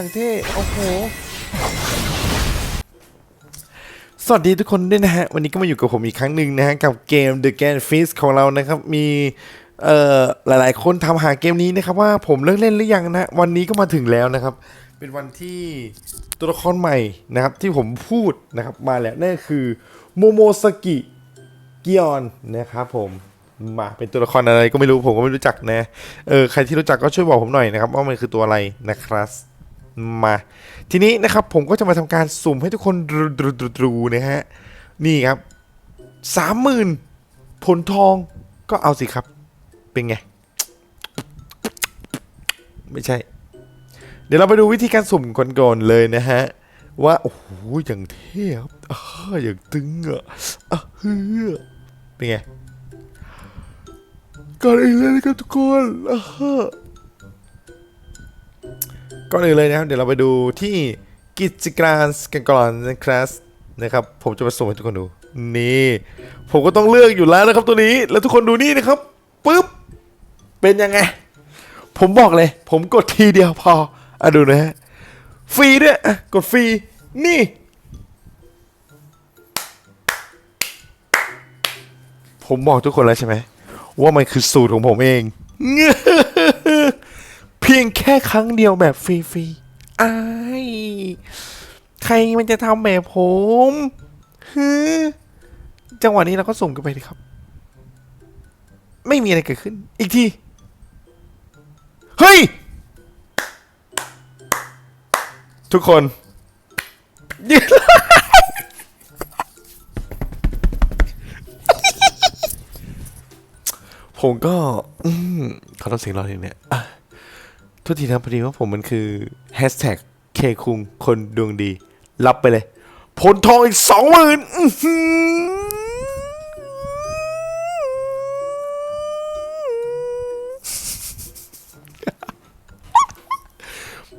อย่างเท่โอ้โหสวัสดีทุกคนด้วยนะฮะ วันนี้ก็มาอยู่กับผมอีกครั้งหนึ่งนะฮะ กับเกม The g a n f i s ของเรานะครับ มีเอ่อหลายๆ คนทำหาเกมนี้นะครับ ว่าผมเลิกเล่นหรือยังนะ วันนี้ก็มาถึงแล้วนะครับ เป็นวันที่ตัวละครใหม่นะครับ ที่ผมพูดนะครับมาแล้วนั่นคือโมโมสกิกิออนนะครับผมมาเป็นตัวละครอะไรก็ไม่รู้ผมก็ไม่รู้จักนะ เออใครที่รู้จักก็ช่วยบอกผมหน่อยนะครับ ว่ามันคือตัวอะไรนะครับ มา ทีนี้นะครับผมก็จะมาทำการสุ่มให้ทุกคนดูนะฮะ นี่ครับสามหมื่นผลทองก็เอาสิครับ เป็นไง ไม่ใช่ เดี๋ยวเราไปดูวิธีการสุ่มก่อนก่อนๆเลยนะฮะ ว่า โอ้โหอย่างเท่ครับอ้าอย่างตึงอะอะเฮ้อเป็นไงก่อนอื่นเลยนะครับทุกคนอ้า ก่อนอื่นเลยนะครับเดี๋ยวเราไปดูที่กิจการกันก่อนนะครับนะครับ ผมจะมาส่งให้ทุกคนดู นี่ ผมก็ต้องเลือกอยู่แล้วนะครับตัวนี้ แล้วทุกคนดูนี่นะครับปุ๊บ เป็นยังไง ผมบอกเลย ผมกดทีเดียวพออะดูนะฮะ ฟรีด้วยกดฟรี นี่ ผมบอกทุกคนแล้วใช่ไหม ว่ามันคือสูตรของผมเอง พียงแค่ครั้งเดียวแบบฟรีๆอ้ายใครมันจะทำแบบผมฮึจังหวะนี้เราก็ส่งกันไปเลยครับ ไม่มีอะไรเกิดขึ้น อีกที เฮ้ย ทุกคนยืนผมก็ อืมขอโทษเสียงรอทีเนี่ย ทุกทีนะพอดีว่าผมมันคือแฮชแท็กเคคุงคนดวงดี รับไปเลย ผลทองอีกสองหมื่น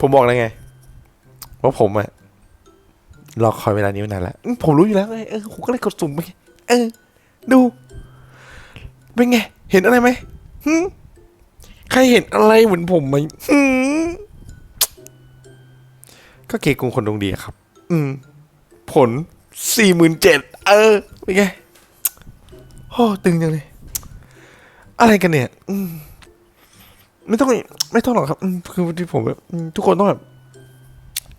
ผมบอกแล้วไง ว่าผมอะรอคอยเวลานี้มานานแล้ว ผมรู้อยู่แล้วไงเออผมก็เลยกดสุ่มไปเออ ดู เป็นไง เห็นอะไรไหมหึ ใครเห็นอะไรเหมือนผมไหมหืมก็เกกุงคนดวงดีอะครับ อืม ผลสี่หมื่นเจ็ดเออเป็นไงโอ้ตึงจังเลย อะไรกันเนี่ย อืม ไม่ต้องไม่ต้องหรอกครับอืมคือที่ผมแบบอืมทุกคนต้องแบบ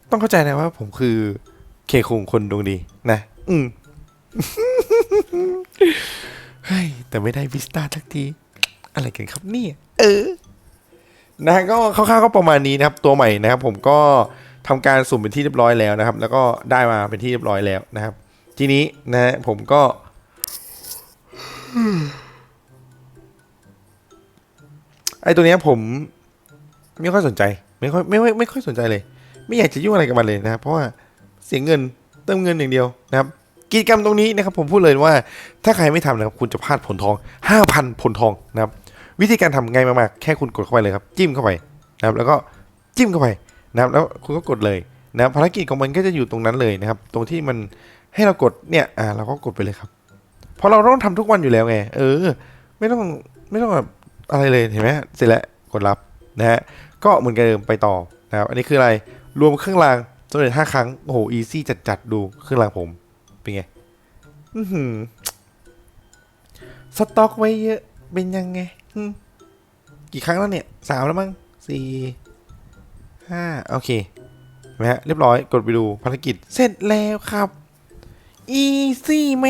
ต้องเข้าใจนะว่า ผมคือเคคุงคนดวงดีนะ อืมเฮ้ยแต่ไม่ได้วิสตาทักที อะไรกันครับเนี่ยเออนะฮะก็คร่าวๆก็ประมาณนี้นะครับ ตัวใหม่นะครับ ผมก็ทำการสุ่มเป็นที่เรียบร้อยแล้วนะครับ แล้วก็ได้มาเป็นที่เรียบร้อยแล้วนะครับ ทีนี้นะฮะผมก็ไอตัวเนี้ยผมไม่ค่อยสนใจ ไม่ค่อยไม่ไม่ไม่ค่อยสนใจเลย ไม่อยากจะยุ่งอะไรกับมันเลยนะครับ เพราะว่าเสียเงินเติมเงินอย่างเดียวนะครับกิจกรรมตรงนี้นะครับ ผมพูดเลยว่าถ้าใครไม่ทำนะครับ คุณจะพลาดผลทอง 5,000 ผลทองนะครับ วิธีการทำง่ายมากๆ แค่คุณกดเข้าไปเลยครับ จิ้มเข้าไปนะครับ แล้วก็จิ้มเข้าไปนะครับ แล้วคุณก็กดเลยนะภารกิจของมันก็จะอยู่ตรงนั้นเลยนะครับ ตรงที่มันให้เรากดเนี่ย อ่า เราก็กดไปเลยครับ เพราะเราต้องทำทุกวันอยู่แล้วไง เออ ไม่ต้อง ไม่ต้องแบบอะไรเลย เห็นไหมเสร็จแล้ว กดรับนะฮะ ก็เหมือนกันเดิมไปต่อนะครับ อันนี้คืออะไร รวมเครื่องรางสำเร็จห้าครั้ง โอ้โห อีซี่จัดๆ ดูเครื่องรางผม เป็นไง อือหือ สต็อกไว้เยอะ เป็นยังไง กี่ครั้งแล้วเนี่ยสามแล้วมั้งสี่ห้าโอเคนไหมฮะเรียบร้อยกดไปดูภารกิจเสร็จแล้วครับอีซี่ไหม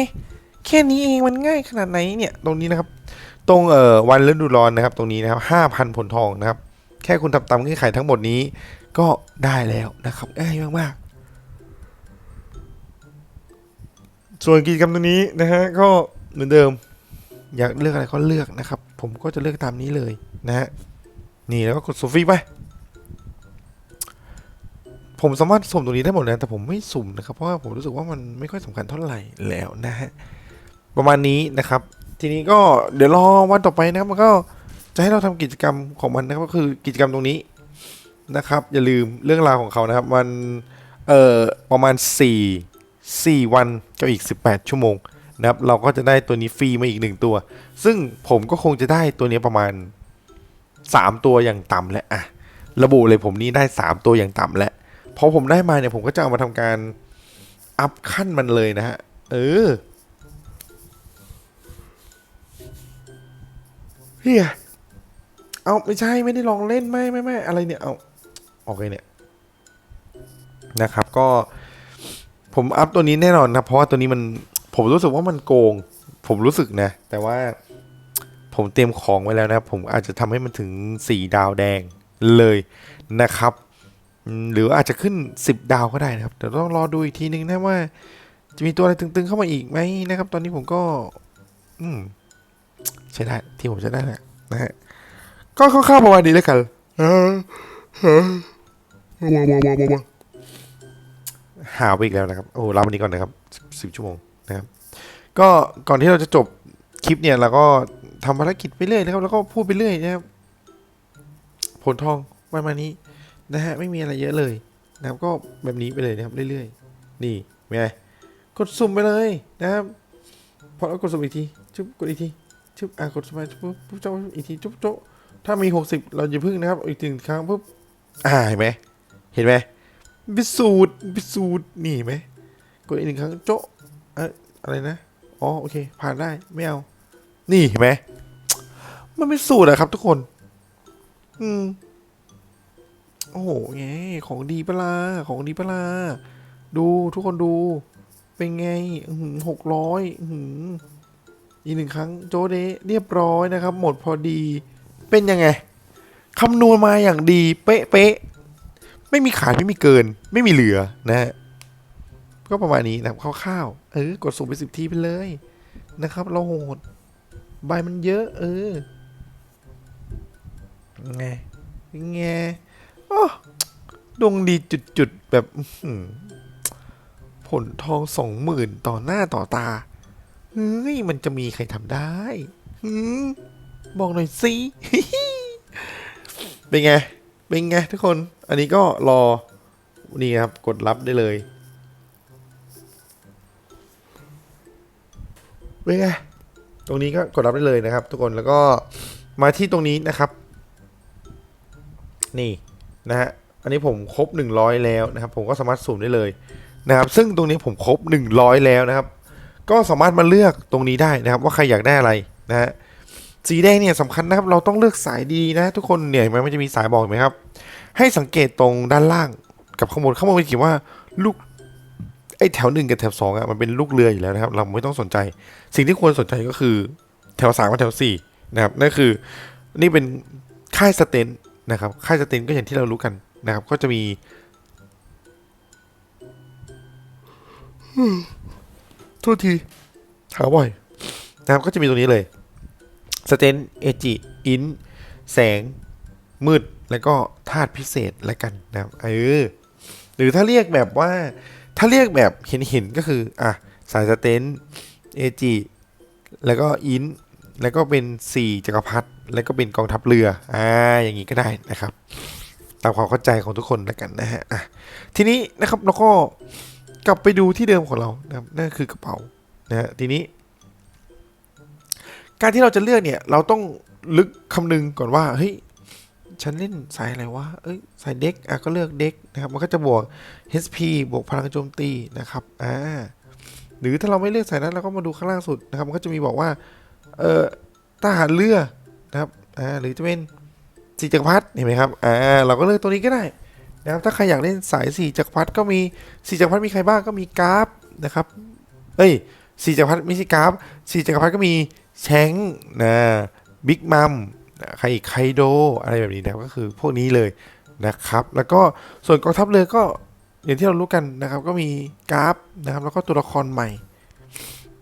แค่นี้เองมันง่ายขนาดไหนเนี่ย ตรงนี้นะครับ ตรงเอ่อวันฤดูร้อนนะครับ ตรงนี้นะครับห้าพันผลทองนะครับ แค่คุณทำตามเงื่อนไขทั้งหมดนี้ ก็ได้แล้วนะครับง่ายมากๆส่วนกิจกรรมตรงนี้นะฮะก็เหมือนเดิม อยากเลือกอะไรก็เลือกนะครับ ผมก็จะเลือกตามนี้เลยนะฮะนี่แล้วก็กดโซฟี่ไปผมสามารถสุ่มตรงนี้ได้หมดนะแต่ผมไม่สุ่มนะครับ เพราะว่าผมรู้สึกว่ามันไม่ค่อยสำคัญเท่าไหร่แล้วนะฮะประมาณนี้นะครับ ทีนี้ก็เดี๋ยวรอวันต่อไปนะครับมันก็จะให้เราทำกิจกรรมของมันนะครับก็คือกิจกรรมตรงนี้นะครับ อย่าลืมเรื่องราวของเขานะครับมันเอ่อประมาณ 4 4 วันกับอีก 18 ชั่วโมง นะครับเราก็จะได้ตัวนี้ฟรีมาอีกหนึ่งตัว ซึ่งผมก็คงจะได้ตัวนี้ประมาณ 3 ตัวอย่างต่ำแหละอะระบุเลยผมนี่ได้ 3 ตัวอย่างต่ำแล้วพอผมได้มาเนี่ยผมก็จะเอามาทำการอัพขั้นมันเลยนะฮะเออเฮียเอาไม่ใช่ไม่ได้ลองเล่นไม่ไม่ไม่อะไรเนี่ยเอาโอเคเนี่ยนะครับก็ผมอัพตัวนี้แน่นอนนะเพราะว่าตัวนี้มัน ผมรู้สึกว่ามันโกง ผมรู้สึกนะ แต่ว่าผมเตรียมของไว้แล้วนะครับ ผมอาจจะทำให้มันถึง4ดาวแดงเลยนะครับ หรืออาจจะขึ้น10ดาวก็ได้นะครับเดี๋ยวต้องรอดูอีกทีนึงนะว่า จะมีตัวอะไรตึงๆเข้ามาอีกไหมนะครับ ตอนนี้ผมก็ อืมใช่ได้ที่ผมใช้ได้แหละนะฮะก็คร่าวๆประมาณนี้แล้วกันเออเออว้าวว้าวว้าวว้าวหาไปอีกแล้วนะครับ โอ้ลาวันนี้ก่อนนะครับสิบชั่วโมง นะครับก็ก่อนที่เราจะจบคลิปเนี่ยเราก็ทำภารกิจไปเรื่อยนะครับ แล้วก็พูดไปเรื่อยนะครับ ผลทองประมาณนี้นะฮะไม่มีอะไรเยอะเลยนะครับก็แบบนี้ไปเลยนะครับเรื่อยๆ นี่ไงกดสุ่มไปเลยนะครับพอแล้วกดสุ่มอีกทีชุบกดอีกทีชุบอะกดสุ่มไปชุบปุ๊บปุ๊บเจ้าอีกทีจุ๊บโจ๊ะถ้ามีหกสิบเราจะพึ่งนะครับ อีกหนึ่งครั้งปุ๊บอ่าเห็นไหมเห็นไหมพิสูจน์พิสูจน์นี่ไหมกดอีกหนึ่งครั้งโจ๊ะ เอะอะไรนะ อ๋อ โอเค ผ่านได้ ไม่เอา นี่เห็นไหม มันเป็นสูตรอะครับทุกคน อืม โอ้โหไงของดีปะลาของดีปะลาดูทุกคนดู เป็นไงหกร้อยอีกหนึ่งครั้งโจเดเรียบร้อยนะครับ หมดพอดี เป็นยังไงคำนวณมาอย่างดี เป๊ะเป๊ะไม่มีขาดไม่มีเกิน ไม่มีเหลือนะฮะ ก็ประมาณนี้นะครับคร่าวๆเออกดสุ่มไปสิบทีไปเลยนะครับ เราโหดใบมันเยอะ เออไงไงโอ้ดวงดีจุดๆแบบผลทองสองหมื่นต่อหน้าต่อตาเฮ้ยมันจะมีใครทำได้บอกหน่อยสิเป็นไง เป็นไงทุกคน อันนี้ก็รอ นี่ครับ กดรับได้เลย เป็นไงตรงนี้ก็กดรับได้เลยนะครับ ทุกคนแล้วก็มาที่ตรงนี้นะครับ นี่นะฮะอันนี้ผมครบ 100 แล้วนะครับ ผมก็สามารถสุ่มได้เลยนะครับ ซึ่งตรงนี้ผมครบ 100 แล้วนะครับ ก็สามารถมาเลือกตรงนี้ได้นะครับ ว่าใครอยากได้อะไรนะฮะสีแดงเนี่ยสำคัญนะครับ เราต้องเลือกสายดีนะ ทุกคนเนี่ยเห็นไหมมันจะมีสายบอกไหมครับ ให้สังเกตตรงด้านล่างกับข้างบนข้างบนมันเขียนว่าลูก ไอ้แถวหนึ่งกับแถวสองอะมันเป็นลูกเรืออยู่แล้วนะครับ เราไม่ต้องสนใจ สิ่งที่ควรสนใจก็คือแถวสามกับแถวสี่นะครับนั่นคือนี่เป็นค่ายสเตนนะครับค่ายสเตนก็อย่างที่เรารู้กันนะครับ ก็จะมีโทษทีถามบ่อยนะครับก็จะมีตรงนี้เลยสเตนเอจิอินแสง มืด แล้วก็ธาตุพิเศษแล้วกันนะครับเออหรือถ้าเรียกแบบว่า ถ้าเรียกแบบเห็นเห็นๆก็คือ อะ สายสเตนเอจิแล้วก็อิน แล้วก็เป็นสี่จักรพรรดิแล้วก็เป็นกองทัพเรือ อ่า อย่างนี้ก็ได้นะครับ ตามความเข้าใจของทุกคนแล้วกันนะฮะอะทีนี้นะครับเราก็กลับไปดูที่เดิมของเรานะครับนั่นคือกระเป๋านะฮะทีนี้ การที่เราจะเลือกเนี่ย เราต้องลึกคำนึงก่อนว่าเฮ้ย ฉันเล่นสายอะไรวะ เอ้ยสายเด็กอะก็เลือกเด็กนะครับ มันก็จะบวก HP บวกพลังโจมตีนะครับ อ่า หรือถ้าเราไม่เลือกสายนั้นเราก็มาดูข้างล่างสุดนะครับ มันก็จะมีบอกว่า เอ่อทหารเรือนะครับ อ่า หรือจะเป็นสี่จักรพรรดิเห็นไหมครับ อ่า เราก็เลือกตัวนี้ก็ได้นะครับ ถ้าใครอยากเล่นสายสี่จักรพรรดิก็มีสี่จักรพรรดิมีใครบ้างก็มีกราฟนะครับ เอ้ยสี่จักรพรรดิไม่ใช่กราฟสี่จักรพรรดิก็มีแชงนะบิ๊กมัม ใครอีกไคโดอะไรแบบนี้นะครับก็คือพวกนี้เลยนะครับ แล้วก็ส่วนกองทัพเรือก็อย่างที่เรารู้กันนะครับ ก็มีกราฟนะครับ แล้วก็ตัวละครใหม่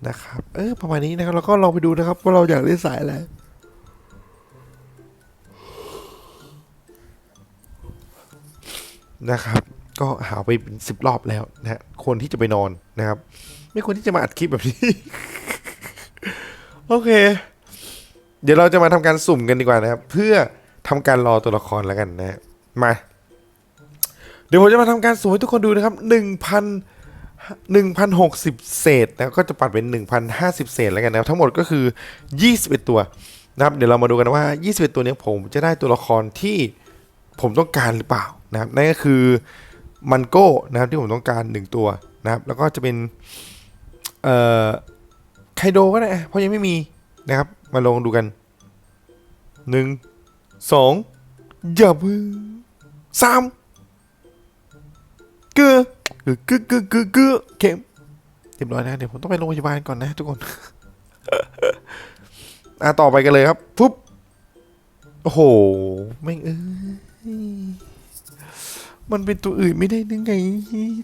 นะครับ เออประมาณนี้นะครับ แล้วก็ลองไปดูนะครับ ว่าเราอยากเล่นสายอะไรนะครับ ก็หาไปเป็นสิบรอบแล้วนะฮะควรที่จะไปนอนนะครับ ไม่ควรที่จะมาอัดคลิปแบบนี้ โอเค เดี๋ยวเราจะมาทำการสุ่มกันดีกว่านะครับ เพื่อทำการรอตัวละครแล้วกันนะมา เดี๋ยวผมจะมาทำการสุ่มให้ทุกคนดูนะครับหนึ่งพันหนึ่งพันหกสิบเศษแล้วก็จะปัดเป็นหนึ่งพันห้าสิบเศษแล้วกันนะทั้งหมดก็คือยี่สิบเอ็ดตัวนะครับ เดี๋ยวเรามาดูกันว่ายี่สิบเอ็ดตัวนี้ผมจะได้ตัวละครที่ผมต้องการหรือเปล่านะครับนั่นก็คือมันโก้นะครับที่ผมต้องการหนึ่งตัวนะครับ แล้วก็จะเป็นเอ่อไคโดก็ได้เพราะยังไม่มีนะครับ มาลองดูกันหนึ่งสองอย่าพึ่งสามเกือเกลือเกลือเกลือเกลือเกลือเข็มเรียบร้อยนะเดี๋ยวผมต้องไปโรงพยาบาลก่อนนะทุกคนอะต่อไปกันเลยครับปุ๊บโอ้โหแม่งเอ้ยมันเป็นตัวอื่นไม่ได้นึงไง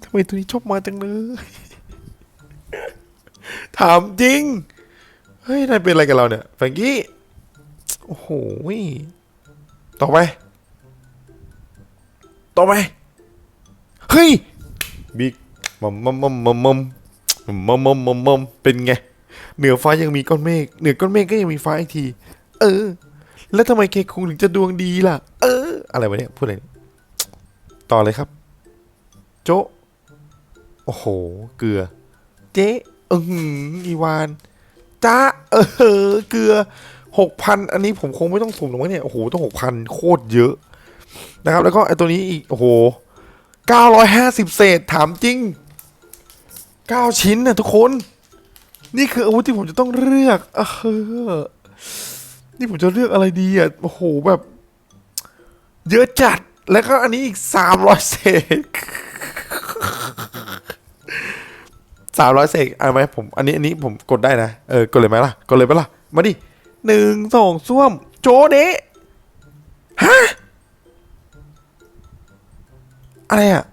ทำไมตัวนี้ชอบมาจังเลย ถามจริง เฮ้ยนายเป็นอะไรกับเราเนี่ยแฟงกี้ โอ้โหต่อไป ต่อไป เฮ้ย บิ๊กมัมมัมมัมมัมมัมมัมมัมมัมมัมเป็นไง เหนือฟ้ายังมีก้อนเมฆ เหนือก้อนเมฆก็ยังมีฟ้าอีกที เออ แล้วทำไมเคคุงถึงจะดวงดีล่ะ เออ อะไรวะเนี่ย พูดอะไร ต่อเลยครับ โจะโอ้โห เกลือ เจ๊อืออีวาน จ้าเออเกลือหกพันอันนี้ผมคงไม่ต้องสุ่มหรอกมั้งเนี่ย โอ้โหต้องหกพันโคตรเยอะนะครับ แล้วก็ไอตัวนี้อีก โอ้โหเก้าร้อยห้าสิบเศษถามจริงเก้าชิ้นนะทุกคน นี่คืออาวุธที่ผมจะต้องเลือกเออนี่ผมจะเลือกอะไรดีอะ โอ้โหแบบ เยอะจัดแล้วก็อันนี้อีกสามร้อยเศษ สามร้อยเศษเอาไหมผมอันนี้อันนี้ผมกดได้นะ เออกดเลยไหมล่ะ กดเลยไหมล่ะ มาดิหนึ่งสองส้วม โจเดะฮะ อะไรอะ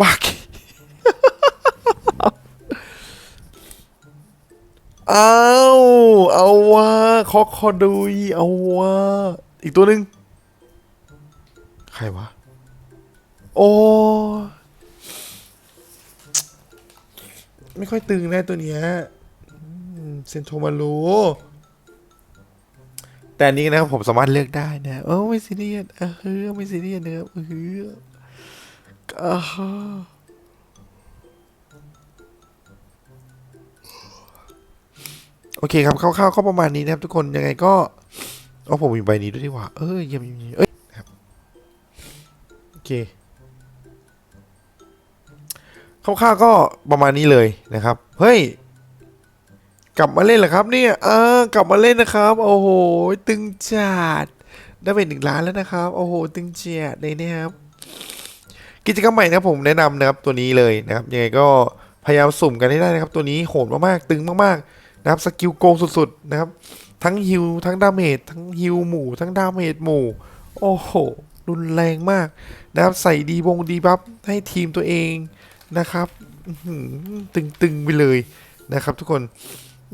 บักเอาเอาว่าคอคอดุยเอาว่าอีกตัวหนึ่งใครวะ โอ้ ไม่ค่อยตึงนะตัวเนี้ยเซนโทมารูแต่นี้นะครับผมสามารถเลือกได้นะเออไม่ซีเรียสเออไม่ซีเรียสนะครับเอออ่าฮะโอเคครับคร่าวๆก็ประมาณนี้นะครับ ทุกคนยังไงก็เอาผมมีใบนี้ด้วยดีกว่า เออเยี่ยมๆเอ้ยครับโอเค คร่าวๆก็ประมาณนี้เลยนะครับ เฮ้ย กลับมาเล่นเหรอครับเนี่ยเออกลับมาเล่นนะครับ โอ้โห ตึงจัดได้เป็นหนึ่งล้านแล้วนะครับ โอ้โห ตึงจัดเลยนะครับ กิจกรรมใหม่นะผมแนะนำนะครับตัวนี้เลยนะครับ ยังไงก็พยายามสุ่มกันให้ได้นะครับ ตัวนี้โหดมากๆ ตึงมากๆนะครับ สกิลโกงสุดๆนะครับ ทั้งฮิวทั้งดาเมจ ทั้งฮิวหมู่ ทั้งดาเมจหมู่ โอ้โห รุนแรงมากนะครับ ใส่ดีบงดีบัฟให้ทีมตัวเอง นะครับตึงๆไปเลยนะครับ ทุกคน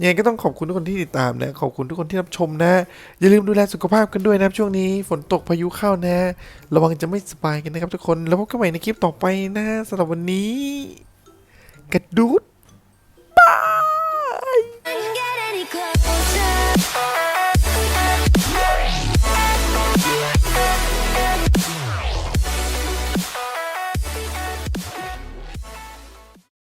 ยังไงก็ต้องขอบคุณทุกคนที่ติดตามนะ ขอบคุณทุกคนที่รับชมนะ อย่าลืมดูแลสุขภาพกันด้วยนะช่วงนี้ฝนตกพายุเข้านะ ระวังจะไม่สบายกันนะครับทุกคน แล้วพบกันใหม่ในคลิปต่อไปนะสำหรับวันนี้ กระดูด